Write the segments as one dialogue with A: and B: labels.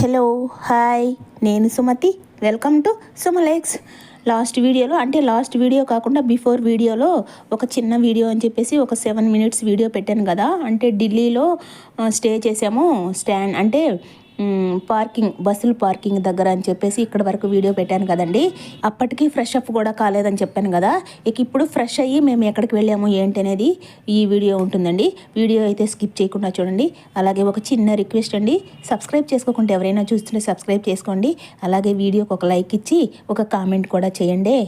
A: Hello hi నేను Sumathi. Welcome to సుమలెక్స్ last వీడియోలో అంటే లాస్ట్ వీడియో కాకుండా బిఫోర్ వీడియోలో ఒక చిన్న వీడియో అని చెప్పేసి ఒక సెవెన్ మినిట్స్ వీడియో పెట్టాను కదా. అంటే ఢిల్లీలో స్టే చేసాము. స్టాండ్ అంటే పార్కింగ్ బస్సులు పార్కింగ్ దగ్గర అని చెప్పేసి ఇక్కడ వరకు వీడియో పెట్టాను కదండి. అప్పటికి ఫ్రెష్ అప్ కూడా కాలేదని చెప్పాను కదా. ఇక ఇప్పుడు ఫ్రెష్ అయ్యి మేము ఎక్కడికి వెళ్ళాము ఏంటి అనేది ఈ వీడియో ఉంటుందండి. వీడియో అయితే స్కిప్ చేయకుండా చూడండి. అలాగే ఒక చిన్న రిక్వెస్ట్ అండి. సబ్స్క్రైబ్ చేసుకోకుండా ఎవరైనా చూస్తుంటే సబ్స్క్రైబ్ చేసుకోండి. అలాగే వీడియోకి ఒక లైక్ ఇచ్చి ఒక కామెంట్ కూడా చేయండి.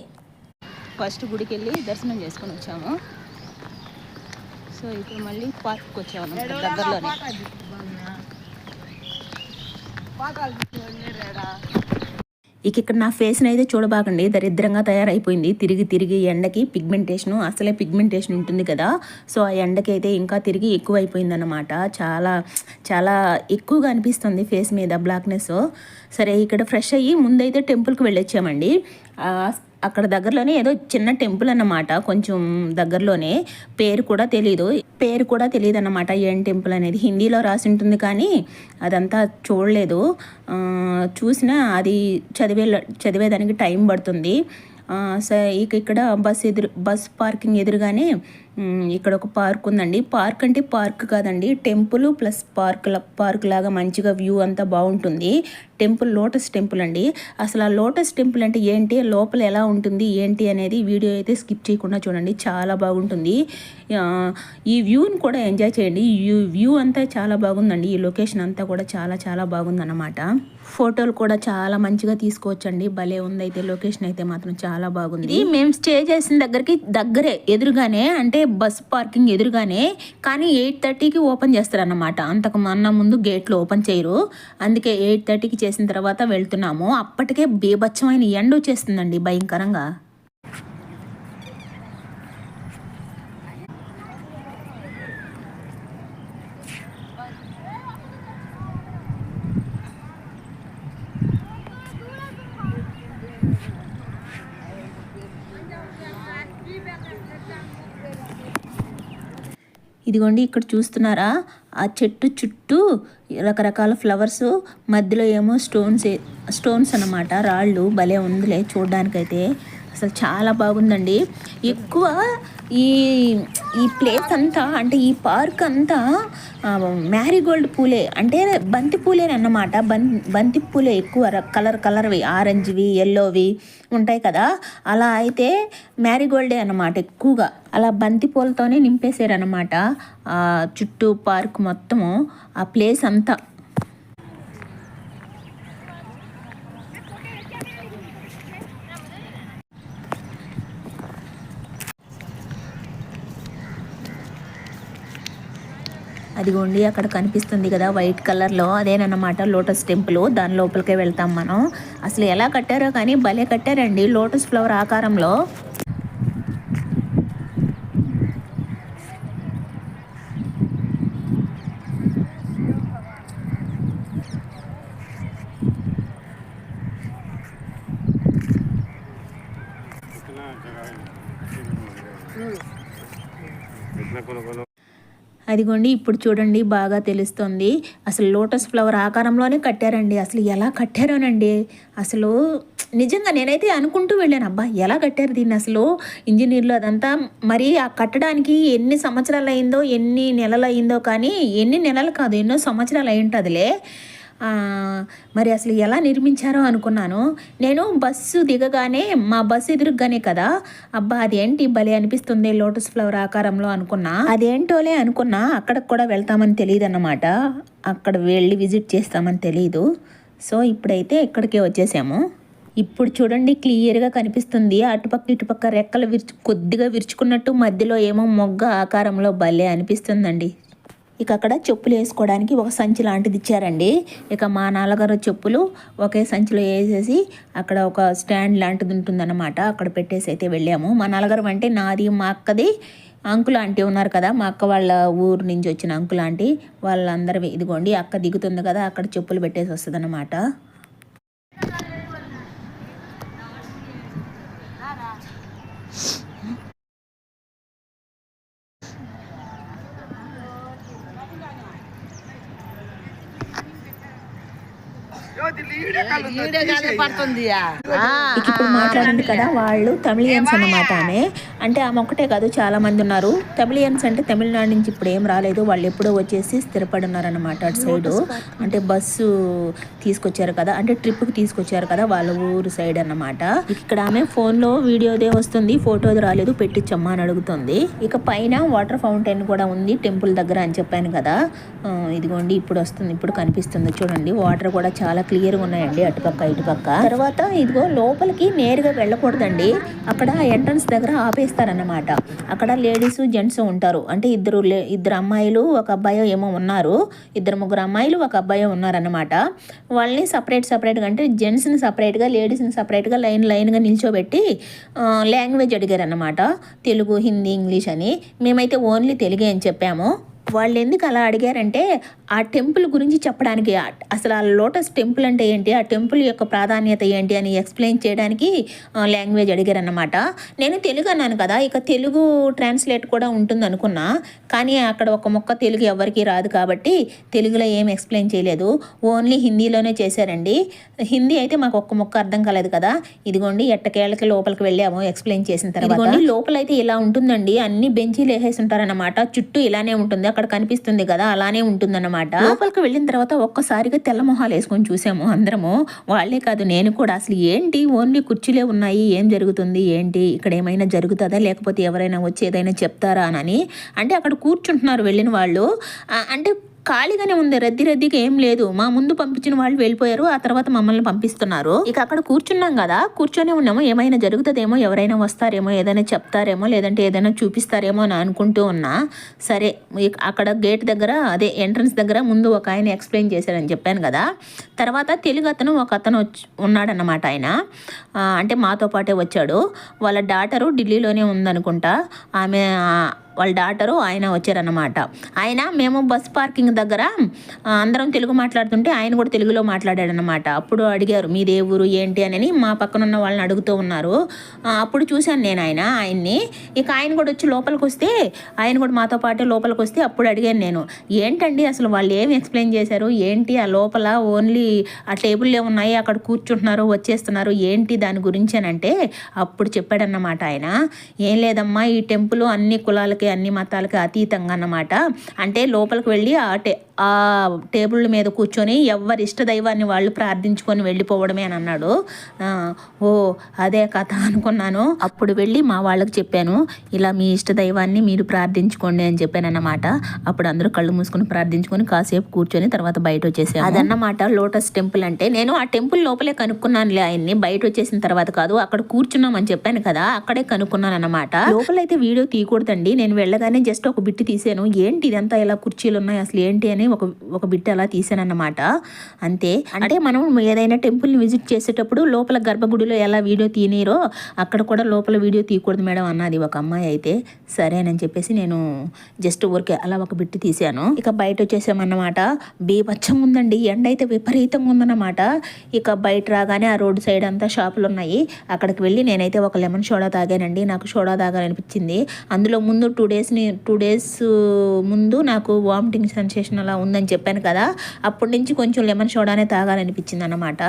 A: ఫస్ట్ గుడికి వెళ్ళి దర్శనం చేసుకొని వచ్చాము. సో ఇప్పుడు మళ్ళీ పార్క్కి వచ్చాము దగ్గరలోనే. ఇక ఇక్కడ నా ఫేస్ని అయితే చూడబాకండి. దరిద్రంగా తయారైపోయింది. తిరిగి తిరిగి ఎండకి పిగ్మెంటేషన్ అసలే పిగ్మెంటేషన్ ఉంటుంది కదా. సో ఆ ఎండకి అయితే ఇంకా తిరిగి ఎక్కువ అయిపోయిందన్నమాట చాలా చాలా ఎక్కువగా అనిపిస్తుంది ఫేస్ మీద బ్లాక్నెస్ సరే ఇక్కడ ఫ్రెష్ అయ్యి ముందైతే టెంపుల్కి వెళ్ళొచ్చామండి. అక్కడ దగ్గరలోనే ఏదో చిన్న టెంపుల్ అన్నమాట. కొంచెం దగ్గరలోనే. పేరు కూడా తెలీదు. పేరు కూడా తెలియదు అన్నమాట ఏం టెంపుల్ అనేది. హిందీలో రాసి ఉంటుంది కానీ అదంతా చూడలేదు. చూసినా అది చదివే చదివేదానికి టైం పడుతుంది. ఆ, ఇక ఇక్కడ బస్ ఎదురు బస్ పార్కింగ్ ఎదురుగానే ఇక్కడ ఒక పార్క్ ఉందండి. పార్క్ అంటే పార్క్ కాదండి. టెంపుల్ ప్లస్ పార్క్ పార్క్ లాగా మంచిగా వ్యూ అంతా బాగుంటుంది. టెంపుల్ లోటస్ టెంపుల్ అండి. అసలు ఆ లోటస్ టెంపుల్ అంటే ఏంటి? లోపల ఎలా ఉంటుంది? ఏంటి అనేది వీడియో అయితే స్కిప్ చేయకుండా చూడండి. చాలా బాగుంటుంది. ఈ వ్యూని కూడా ఎంజాయ్ చేయండి. ఈ వ్యూ అంతా చాలా బాగుందండి. ఈ లొకేషన్ అంతా కూడా చాలా చాలా బాగుందన్నమాట. ఫోటోలు కూడా చాలా మంచిగా తీసుకోవచ్చండి. భలే ఉంది అయితే లొకేషన్ అయితే మాత్రం చాలా బాగుంది. ఇది మేము స్టే చేసిన దగ్గరికి దగ్గరే ఎదురుగానే అంటే బస్ పార్కింగ్ ఎదురుగానే కానీ ఎయిట్ థర్టీకి ఓపెన్ చేస్తారన్నమాట. అంతకు మొన్న ముందు గేట్లు ఓపెన్ చేయరు. అందుకే ఎయిట్ థర్టీకి చేసిన తర్వాత వెళ్తున్నాము. అప్పటికే బీభత్సమైన ఎండ వచ్చేస్తుందండి భయంకరంగా. ఇదిగోండి ఇక్కడ చూస్తున్నారా? ఆ చెట్టు చుట్టూ రకరకాల ఫ్లవర్స్ మధ్యలో ఏమో స్టోన్స్ స్టోన్స్ అన్నమాట. రాళ్ళు భలే ఉందిలే చూడడానికైతే. అసలు చాలా బాగుందండి. ఎక్కువ ఈ ఈ ప్లేస్ అంతా అంటే ఈ పార్క్ అంతా మ్యారీగోల్డ్ పూలే. అంటే బంతి పూలే అన్నమాట. బం బంతి పూలే ఎక్కువ కలర్ కలర్వి ఆరెంజ్వి ఎల్లోవి ఉంటాయి కదా. అలా అయితే మ్యారీగోల్డే అన్నమాట ఎక్కువగా. అలా బంతి పూలతోనే నింపేశారు ఆ చుట్టూ పార్క్ మొత్తము. ఆ ప్లేస్ అంతా. అదిగోండి అక్కడ కనిపిస్తుంది కదా వైట్ కలర్లో. అదేనన్నమాట లోటస్ టెంపుల్. దాని లోపలికే వెళ్తాం మనం. అసలు ఎలా కట్టారో కానీ భలే కట్టారండి లోటస్ ఫ్లవర్ ఆకారంలో. అదిగోండి ఇప్పుడు చూడండి బాగా తెలుస్తుంది. అసలు లోటస్ ఫ్లవర్ ఆకారంలోనే కట్టారండి. అసలు ఎలా కట్టారోనండి? అసలు నిజంగా నేనైతే అనుకుంటూ వెళ్ళాను అబ్బా ఎలా కట్టారు దీన్ని? అసలు ఇంజనీర్లు అదంతా మరి ఆ కట్టడానికి ఎన్ని సంవత్సరాలు అయిందో ఎన్ని నెలలు అయిందో కానీ ఎన్ని నెలలు కాదు ఎన్నో సంవత్సరాలు అయి ఉంటుందిలే. మరి అసలు ఎలా నిర్మించారో అనుకున్నాను. నేను బస్సు దిగగానే మా బస్సు ఎదురుగానే కదా అబ్బా అదేంటి భలే అనిపిస్తుంది లోటస్ ఫ్లవర్ ఆకారంలో అనుకున్నా. అదేంటోలే అనుకున్నా అక్కడికి కూడా వెళ్తామని తెలియదు అన్నమాట అక్కడ వెళ్ళి విజిట్ చేస్తామని తెలియదు సో ఇప్పుడైతే ఇక్కడికే వచ్చేసాము. ఇప్పుడు చూడండి క్లియర్గా కనిపిస్తుంది. అటుపక్క ఇటుపక్క రెక్కలు విరుచు కొద్దిగా విరుచుకున్నట్టు మధ్యలో ఏమో మొగ్గ ఆకారంలో భలే అనిపిస్తుందండి. ఇక అక్కడ చెప్పులు వేసుకోవడానికి ఒక సంచి లాంటిది ఇచ్చారండి. ఇక మా నాన్నగారు చెప్పులు ఒకే సంచిలో వేసేసి అక్కడ ఒక స్టాండ్ లాంటిది ఉంటుందన్నమాట. అక్కడ పెట్టేసి అయితే వెళ్ళాము. మా నాన్నగారు అంటే నాది మా అక్కది అంకుల్ ఆంటీ ఉన్నారు కదా. మా అక్క వాళ్ళ ఊరు నుంచి వచ్చిన అంకుల్ ఆంటీ వాళ్ళందరూ ఇదిగోండి అక్క దిగుతుంది కదా అక్కడ చెప్పులు పెట్టేసి వస్తుంది
B: ఈడే కాదే పడుతుంది
A: ఇక ఇప్పుడు మాట్లాడింది కదా వాళ్ళు తమిళియన్స్ అన్నమాట ఆమె అంటే ఆమె ఒక్కటే కాదు చాలా మంది ఉన్నారు. తమిళియన్స్ అంటే తమిళనాడు నుంచి ఇప్పుడు ఏం రాలేదు. వాళ్ళు ఎప్పుడో వచ్చేసి స్థిరపడి ఉన్నారన్నమాట అటు సైడ్. అంటే బస్సు తీసుకొచ్చారు కదా అంటే ట్రిప్కి తీసుకొచ్చారు కదా వాళ్ళ ఊరు సైడ్ అన్నమాట. ఇక్కడ ఆమె ఫోన్లో వీడియోదే వస్తుంది ఫోటోది రాలేదు పెట్టించమ్మా అని అడుగుతుంది. ఇక పైన వాటర్ ఫౌంటైన్ కూడా ఉంది టెంపుల్ దగ్గర అని చెప్పాను కదా. ఇదిగోండి ఇప్పుడు వస్తుంది ఇప్పుడు కనిపిస్తుంది. చూడండి వాటర్ కూడా చాలా క్లియర్గా ఉన్నాయండి అటుపక్క ఇటుపక్క తర్వాత ఇదిగో లోపలికి నేరుగా వెళ్ళకూడదండి. అక్కడ ఎంట్రన్స్ దగ్గర ఆపేస్తారన్నమాట అక్కడ లేడీస్ జెంట్స్ ఉంటారు. అంటే ఇద్దరు లే- ఇద్దరు అమ్మాయిలు ఒక అబ్బాయి ఏమో ఉన్నారు. ఇద్దరు ముగ్గురు అమ్మాయిలు ఒక అబ్బాయి ఉన్నారన్నమాట. వాళ్ళని సపరేట్ సపరేట్గా అంటే జెంట్స్ని సపరేట్గా లేడీస్ని సపరేట్గా లైన్ లైన్గా నిల్చోబెట్టి లాంగ్వేజ్ అడిగారన్నమాట. తెలుగు హిందీ ఇంగ్లీష్ అని. మేమైతే ఓన్లీ తెలుగే అని చెప్పాము. వాళ్ళు ఎందుకు అలా అడిగారంటే ఆ టెంపుల్ గురించి చెప్పడానికి అసలు ఆ లోటస్ టెంపుల్ అంటే ఏంటి ఆ టెంపుల్ యొక్క ప్రాధాన్యత ఏంటి అని ఎక్స్ప్లెయిన్ చేయడానికి లాంగ్వేజ్ అడిగారన్నమాట. నేను తెలుగు అన్నాను కదా ఇక తెలుగు ట్రాన్స్లేట్ కూడా ఉంటుంది అనుకున్నా కానీ అక్కడ ఒక మొక్క తెలుగు ఎవరికి రాదు కాబట్టి తెలుగులో ఏం ఎక్స్ప్లెయిన్ చేయలేదు. ఓన్లీ హిందీలోనే చేశారండి. హిందీ అయితే మాకు ఒక్క మొక్క అర్థం కాలేదు కదా. ఇదిగోండి ఎట్టకేళ్ళకి లోపలికి వెళ్ళాము ఎక్స్ప్లెయిన్ చేసిన తర్వాత. లోపల అయితే ఇలా ఉంటుందండి అన్ని బెంచీలు వేసేసి ఉంటారన్నమాట. చుట్టూ ఇలానే ఉంటుంది అక్కడ కనిపిస్తుంది కదా అలానే ఉంటుందన్నమాట. లోపలికి వెళ్ళిన తర్వాత ఒక్కసారిగా తెల్ల మొహాలు వేసుకొని చూసాము అందరము. వాళ్ళే కాదు నేను కూడా అసలు ఏంటి? ఓన్లీ కుర్చీలే ఉన్నాయి. ఏం జరుగుతుంది? ఏంటి? ఇక్కడ ఏమైనా జరుగుతుందా? లేకపోతే ఎవరైనా వచ్చి ఏదైనా చెప్తారా అని. అంటే అక్కడ కూర్చుంటున్నారు వెళ్ళిన వాళ్ళు. అంటే ఖాళీగానే ఉంది. రద్దీ రద్దీగా ఏం లేదు. మా ముందు పంపించిన వాళ్ళు వెళ్ళిపోయారు. ఆ తర్వాత మమ్మల్ని పంపిస్తున్నారు. ఇక అక్కడ కూర్చున్నాం కదా. కూర్చొని ఉన్నాము. ఏమైనా జరుగుతుందేమో? ఎవరైనా వస్తారేమో? ఏదైనా చెప్తారేమో? లేదంటే ఏదైనా చూపిస్తారేమో అని అనుకుంటూ ఉన్నా. సరే అక్కడ గేట్ దగ్గర అదే ఎంట్రన్స్ దగ్గర ముందు ఒక ఆయన ఎక్స్ప్లెయిన్ చేశారని చెప్పాను కదా. తర్వాత తెలుగు అతను ఒక అతను వచ్చి ఉన్నాడన్నమాట ఆయన. అంటే మాతో పాటే వచ్చాడు. వాళ్ళ డాటరు ఢిల్లీలోనే ఉందనుకుంటా. ఆమె వాళ్ళ డాటరు ఆయన వచ్చారన్నమాట. ఆయన మేము బస్ పార్కింగ్ దగ్గర అందరం తెలుగు మాట్లాడుతుంటే ఆయన కూడా తెలుగులో మాట్లాడాడనమాట అప్పుడు అడిగారు మీదే ఊరు ఏంటి? అని మా పక్కన ఉన్న వాళ్ళని అడుగుతూ ఉన్నారు. అప్పుడు చూశాను నేను ఆయన ఆయన్ని. ఇక ఆయన కూడా వచ్చి లోపలికి వస్తే ఆయన కూడా మాతో పాటే లోపలికి వస్తే అప్పుడు అడిగాను నేను ఏంటండి అసలు వాళ్ళు ఏం ఎక్స్ప్లెయిన్ చేశారు? ఏంటి ఆ లోపల ఓన్లీ ఆ టేబుల్ ఉన్నాయి అక్కడ కూర్చుంటున్నారు వచ్చేస్తున్నారు ఏంటి దాని గురించి? అని అంటే అప్పుడు చెప్పాడన్నమాట ఆయన. ఏం లేదమ్మా ఈ టెంపుల్ అన్ని కులాలకి అన్ని మతాలకి అతీతంగా అన్నమాట. అంటే లోపలికి వెళ్ళి ఆ టే ఆ టేబుల్ మీద కూర్చొని ఎవరి ఇష్ట దైవాన్ని వాళ్ళు ప్రార్థించుకొని వెళ్ళిపోవడమే అని అన్నాడు. ఓ అదే కథ అనుకున్నాను. అప్పుడు వెళ్ళి మా వాళ్ళకి చెప్పాను ఇలా మీ ఇష్ట దైవాన్ని మీరు ప్రార్థించుకోండి అని చెప్పాను అన్నమాట. అప్పుడు అందరూ కళ్ళు మూసుకొని ప్రార్థించుకొని కాసేపు కూర్చొని తర్వాత బయట వచ్చేసాను అదన్నమాట లోటస్ టెంపుల్ అంటే. నేను ఆ టెంపుల్ లోపలే కనుక్కున్నానులే ఆయన్ని. బయట వచ్చేసిన తర్వాత కాదు అక్కడ కూర్చున్నామని చెప్పాను కదా అక్కడే కనుక్కున్నాను అనమాట లోపలైతే వీడియో తీయకూడదండి. నేను వెళ్ళగానే జస్ట్ ఒక బిట్టి తీసాను. ఏంటి ఇదంతా? ఇలా కుర్చీలు ఉన్నాయి. అసలు ఏంటి అని ఒక ఒక బిట్టి అలా తీసాను అన్నమాట అంతే. అంటే మనం ఏదైనా టెంపుల్ని విజిట్ చేసేటప్పుడు లోపల గర్భగుడిలో ఎలా వీడియో తీయనీరో అక్కడ కూడా లోపల వీడియో తీయకూడదు మేడం అన్నది ఒక అమ్మాయి అయితే. సరేనని చెప్పేసి నేను జస్ట్ ఊరికే అలా ఒక బిట్టి తీసాను. ఇక బయట వచ్చేసామన్నమాట. బీభత్సం ఉందండి. ఎండ అయితే విపరీతంగా ఉందన్నమాట. ఇక బయట రాగానే ఆ రోడ్డు సైడ్ అంతా షాపులు ఉన్నాయి. అక్కడికి వెళ్ళి నేనైతే ఒక లెమన్ సోడా తాగానండి. నాకు సోడా తాగాలనిపించింది. అందులో ముందు టూ డేస్ని టూ డేస్ ముందు నాకు వామిటింగ్ సెన్సేషన్ అలా ఉందని చెప్పాను కదా అప్పటి నుంచి కొంచెం లెమన్ సోడానే తాగాలనిపించింది అనమాట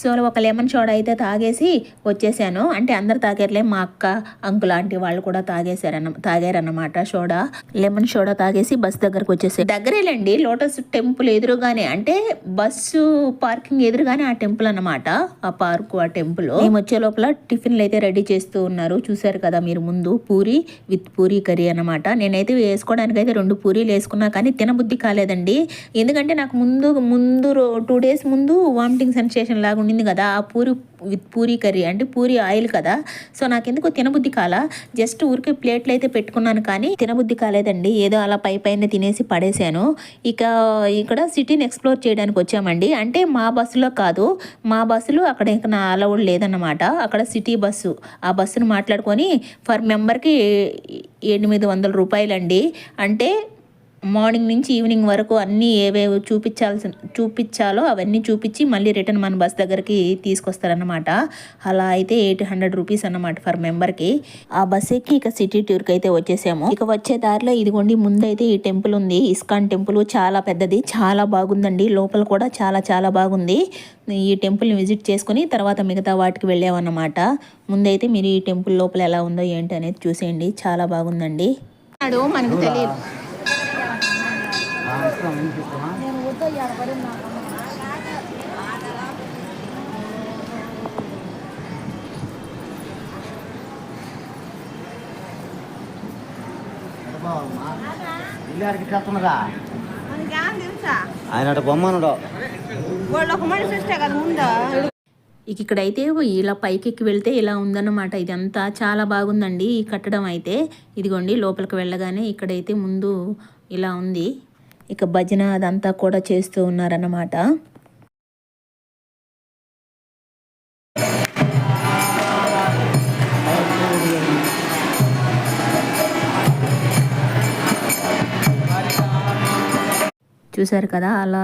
A: సో ఒక లెమన్ సోడా అయితే తాగేసి వచ్చేసాను. అంటే అందరు తాగారులే మా అక్క అంకుల్ లాంటి వాళ్ళు కూడా తాగేశారన్న తాగారన్నమాట సోడా లెమన్ సోడా తాగేసి బస్ దగ్గరకు వచ్చేసి దగ్గరేలేండి లోటస్ టెంపుల్ ఎదురుగానే అంటే బస్సు పార్కింగ్ ఎదురుగానే ఆ టెంపుల్ అన్నమాట. ఆ పార్కు ఆ టెంపుల్ మేము వచ్చే లోపల టిఫిన్లు అయితే రెడీ చేస్తూ ఉన్నారు. చూసారు కదా మీరు ముందు పూరి విత్ పూరి కర్రీ అనమాట నేనైతే వేసుకోవడానికి అయితే రెండు పూరీలు వేసుకున్నా కానీ తినబుద్ధి కాలేదండి. ఎందుకంటే నాకు ముందు ముందు టూ డేస్ ముందు వామిటింగ్ సెన్సేషన్ లాగా ఉండింది కదా ఆ పూరి విత్ పూరి కర్రీ అంటే పూరి ఆయిల్ కదా. సో నాకు ఎందుకో తినబుద్ధి కాల. జస్ట్ ఊరికే ప్లేట్లు అయితే పెట్టుకున్నాను కానీ తినబుద్ధి కాలేదండి. ఏదో అలా పై పైన తినేసి పడేశాను. ఇక ఇక్కడ సిటీని ఎక్స్ప్లోర్ చేయడానికి వచ్చామండి. అంటే మా బస్సులో కాదు మా బస్సులో అక్కడ ఇంకా నా అలౌడ్ లేదన్నమాట. అక్కడ సిటీ బస్సు. ఆ బస్సును మాట్లాడుకొని ఫర్ మెంబర్కి ఎనిమిది వందల రూపాయలండి. అంటే మార్నింగ్ నుంచి ఈవినింగ్ వరకు అన్నీ ఏవేవి చూపించాల్సి చూపించాలో అవన్నీ చూపించి మళ్ళీ రిటర్న్ మన బస్ దగ్గరికి తీసుకొస్తారన్నమాట. అలా అయితే ఎయిట్ హండ్రెడ్ రూపీస్ అన్నమాట ఫర్ మెంబర్కి. ఆ బస్ ఎక్కి ఇక సిటీ టూర్కి అయితే వచ్చేసాము. ఇక వచ్చే దారిలో ఇదిగోండి ముందైతే ఈ టెంపుల్ ఉంది. ఇస్కాన్ టెంపుల్ చాలా పెద్దది చాలా బాగుందండి. లోపల కూడా చాలా చాలా బాగుంది. ఈ టెంపుల్ని విజిట్ చేసుకుని తర్వాత మిగతా వాటికి వెళ్ళామన్నమాట. ముందైతే మీరు ఈ టెంపుల్ లోపల ఎలా ఉందో ఏంటి అనేది చూసేయండి. చాలా బాగుందండి. మనకు తెలియదు.
B: ఆయన బొమ్మనుడు.
C: వాళ్ళు ఒక మనిషి వస్తే కదా ముందు?
A: ఇక ఇక్కడైతే ఇలా పైకెక్కి వెళ్తే ఇలా ఉందన్నమాట. ఇదంతా చాలా బాగుందండి ఈ కట్టడం అయితే. ఇదిగోండి లోపలికి వెళ్ళగానే ఇక్కడైతే ముందు ఇలా ఉంది. ఇక భజన అదంతా కూడా చేస్తూ ఉన్నారన్నమాట. చూసారు కదా అలా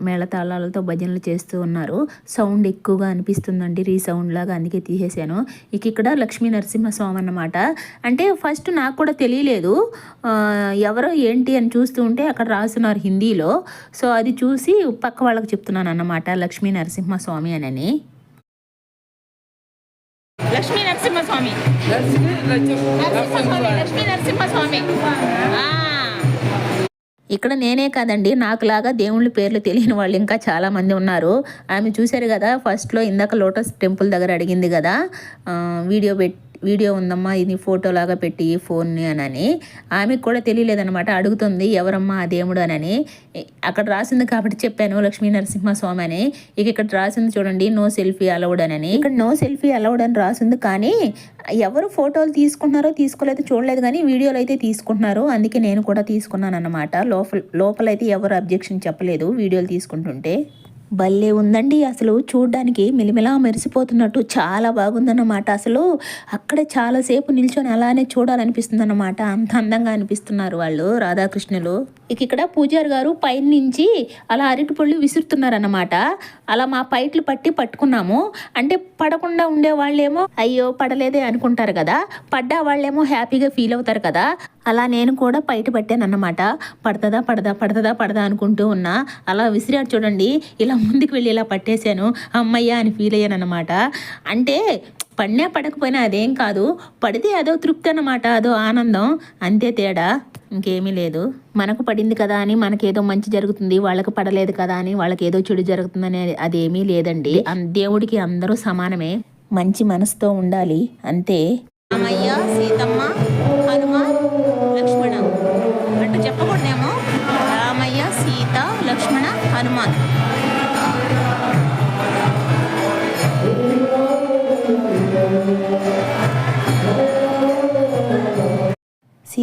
A: మేళతాళాలతో భజనలు చేస్తూ ఉన్నారు. సౌండ్ ఎక్కువగా అనిపిస్తుందండి రీసౌండ్ లాగా అందుకే తీసేశాను. ఇక ఇక్కడ లక్ష్మీ నరసింహస్వామి అన్నమాట. అంటే ఫస్ట్ నాకు కూడా తెలియలేదు ఎవరో ఏంటి అని చూస్తూ ఉంటే అక్కడ రాస్తున్నారు హిందీలో. సో అది చూసి పక్క వాళ్ళకి చెప్తున్నాను అన్నమాట లక్ష్మీ నరసింహస్వామి అని లక్ష్మీ నరసింహస్వామి. నరసింహస్వామి లక్ష్మీ నరసింహస్వామి. ఇక్కడ నేనే కాదండి నాకులాగా దేవుళ్ళ పేర్లు తెలియని వాళ్ళు ఇంకా చాలామంది ఉన్నారు. ఆమె చూశారు కదా ఫస్ట్లో ఇందాక లోటస్ టెంపుల్ దగ్గర అడిగింది కదా వీడియో పెట్టి వీడియో ఉందమ్మా ఇది ఫోటో లాగా పెట్టి ఫోన్ని అని ఆమెకు కూడా తెలియలేదనమాట అడుగుతుంది ఎవరమ్మా ఆ దేవుడు? అని అక్కడ రాసింది కాబట్టి చెప్పాను లక్ష్మీ నరసింహస్వామి అని ఇక ఇక్కడ రాసింది చూడండి నో సెల్ఫీ అలౌడ్ అని ఇక్కడ నో సెల్ఫీ అలౌడ్ అని రాసింది కానీ ఎవరు ఫోటోలు తీసుకుంటున్నారో తీసుకోలేదు చూడలేదు కానీ వీడియోలు అయితే తీసుకుంటున్నారు. అందుకే నేను కూడా తీసుకున్నాను అనమాట లోపల లోపలైతే ఎవరు అబ్జెక్షన్ చెప్పలేదు వీడియోలు తీసుకుంటుంటే. భలే ఉందండి. అసలు చూడ్డానికి మిలిమిలా మెరిసిపోతున్నట్టు చాలా బాగుందన్నమాట. అసలు అక్కడ చాలాసేపు నిల్చొని అలానే చూడాలనిపిస్తుంది అన్నమాట అంత అందంగా అనిపిస్తున్నారు వాళ్ళు రాధాకృష్ణులు. ఇక ఇక్కడ పూజారి గారు పైన నుంచి అలా అరటిపళ్ళు విసురుతున్నారన్నమాట. అలా మా పైట్లు పట్టి పట్టుకున్నాము. అంటే పడకుండా ఉండే వాళ్ళేమో అయ్యో పడలేదే అనుకుంటారు కదా. పడ్డా వాళ్ళేమో హ్యాపీగా ఫీల్ అవుతారు కదా. అలా నేను కూడా బయట పట్టాను అన్నమాట పడుతుందా పడదా పడుతుందా పడదా అనుకుంటూ ఉన్నా. అలా విసిరాడు చూడండి. ఇలా ముందుకు వెళ్ళి ఇలా పట్టేశాను. అమ్మయ్య అని ఫీల్ అయ్యాను అనమాట అంటే పడినా పడకపోయినా అదేం కాదు. పడితే అదో తృప్తి అన్నమాట అదో ఆనందం. అంతే తేడా. ఇంకేమీ లేదు. మనకు పడింది కదా అని మనకేదో మంచి జరుగుతుంది వాళ్ళకి పడలేదు కదా అని వాళ్ళకి ఏదో చెడు జరుగుతుందని అదేమీ లేదండి. దేవుడికి అందరూ సమానమే. మంచి మనసుతో ఉండాలి. అంతే. అమ్మయ్య సీతమ్మ.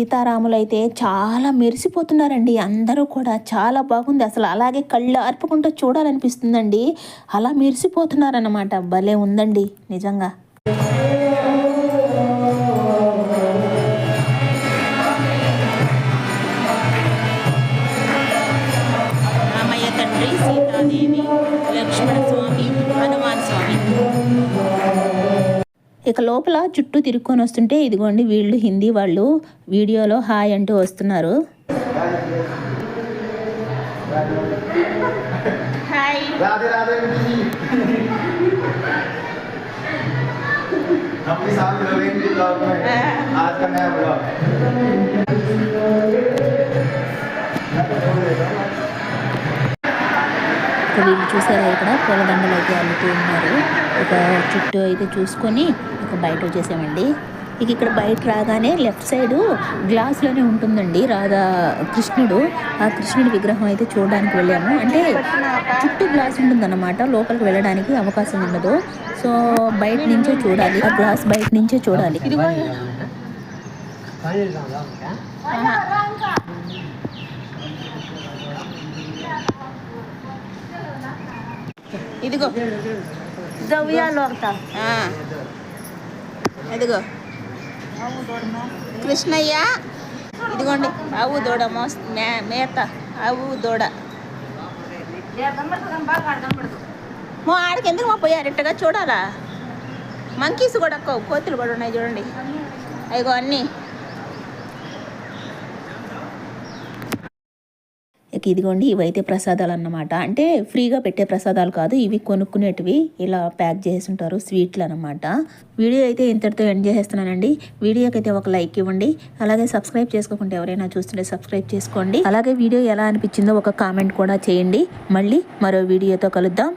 A: సీతారాములైతే చాలా మెరిసిపోతున్నారండి. అందరూ కూడా చాలా బాగుంది. అసలు అలాగే కళ్ళు అర్పుకుంటూ చూడాలనిపిస్తుందండి. అలా మెరిసిపోతున్నారన్నమాట. భలే ఉందండి. నిజంగా. ఇక లోపల చుట్టూ తిరుక్కొని వస్తుంటే ఇదిగోండి వీళ్ళు హిందీ వాళ్ళు వీడియోలో హాయ్ అంటూ వస్తున్నారు. హాయ్. ఇక వీళ్ళు చూసారా ఇక్కడ? పూలదండలు అయితే అల్లుతూ ఉన్నారు. ఇక చుట్టూ అయితే చూసుకొని ఇక బయట వచ్చేసామండి. ఇక ఇక్కడ బయట రాగానే లెఫ్ట్ సైడ్ గ్లాస్లోనే ఉంటుందండి రాధా కృష్ణుడు. ఆ కృష్ణుడి విగ్రహం అయితే చూడడానికి వెళ్ళాము. అంటే చుట్టూ గ్లాస్ ఉంటుందన్నమాట. లోపలికి వెళ్ళడానికి అవకాశం ఉండదు. సో బయట నుంచే చూడాలి. ఆ గ్లాస్ బయట నుంచే చూడాలి. ఇదిగో.
C: ఉయ్యాలో ఒకట
A: ఆ. ఇదిగో. కృష్ణయ్య ఇదిగోండి ఆవు దూడ మోస్ మే మేత ఆవు దూడ. మో ఆడికి ఎందుకు మా పోయారు ఇట్టగా చూడాలా? మంకీస్ కూడా కోతులు కూడా ఉన్నాయి చూడండి. అయ్యో అన్నీ. ఇక ఇదిగోండి ఇవైతే ప్రసాదాలు అన్నమాట అంటే ఫ్రీగా పెట్టే ప్రసాదాలు కాదు ఇవి కొనుక్కునేటివి ఇలా ప్యాక్ చేసి ఉంటారు స్వీట్లు అన్నమాట వీడియో అయితే ఇంతటితో ఎండ్ చేసేస్తున్నానండి. వీడియోకి అయితే ఒక లైక్ ఇవ్వండి. అలాగే సబ్స్క్రైబ్ చేసుకోకుండా ఎవరైనా చూస్తుంటే సబ్స్క్రైబ్ చేసుకోండి. అలాగే వీడియో ఎలా అనిపించిందో ఒక కామెంట్ కూడా చేయండి. మళ్ళీ మరో వీడియోతో కలుద్దాం.